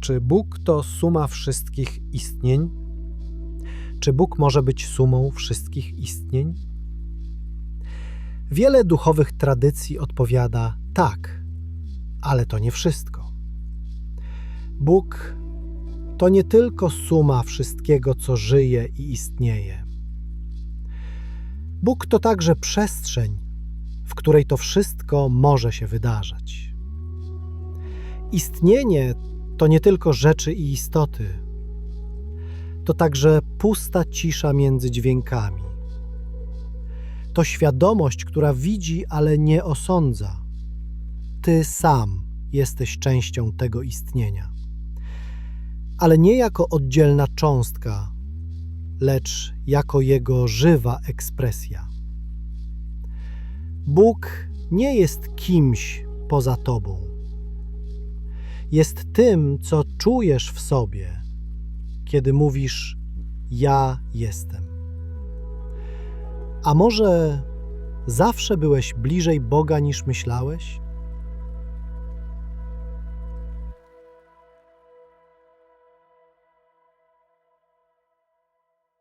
Czy Bóg to suma wszystkich istnień? Czy Bóg może być sumą wszystkich istnień? Wiele duchowych tradycji odpowiada tak, ale to nie wszystko. Bóg to nie tylko suma wszystkiego, co żyje i istnieje. Bóg to także przestrzeń, w której to wszystko może się wydarzać. Istnienie to nie tylko rzeczy i istoty, to także pusta cisza między dźwiękami. To świadomość, która widzi, ale nie osądza. Ty sam jesteś częścią tego istnienia, ale nie jako oddzielna cząstka, lecz jako jego żywa ekspresja. Bóg nie jest kimś poza tobą. Jest tym, co czujesz w sobie, kiedy mówisz: Ja jestem. A może zawsze byłeś bliżej Boga niż myślałeś?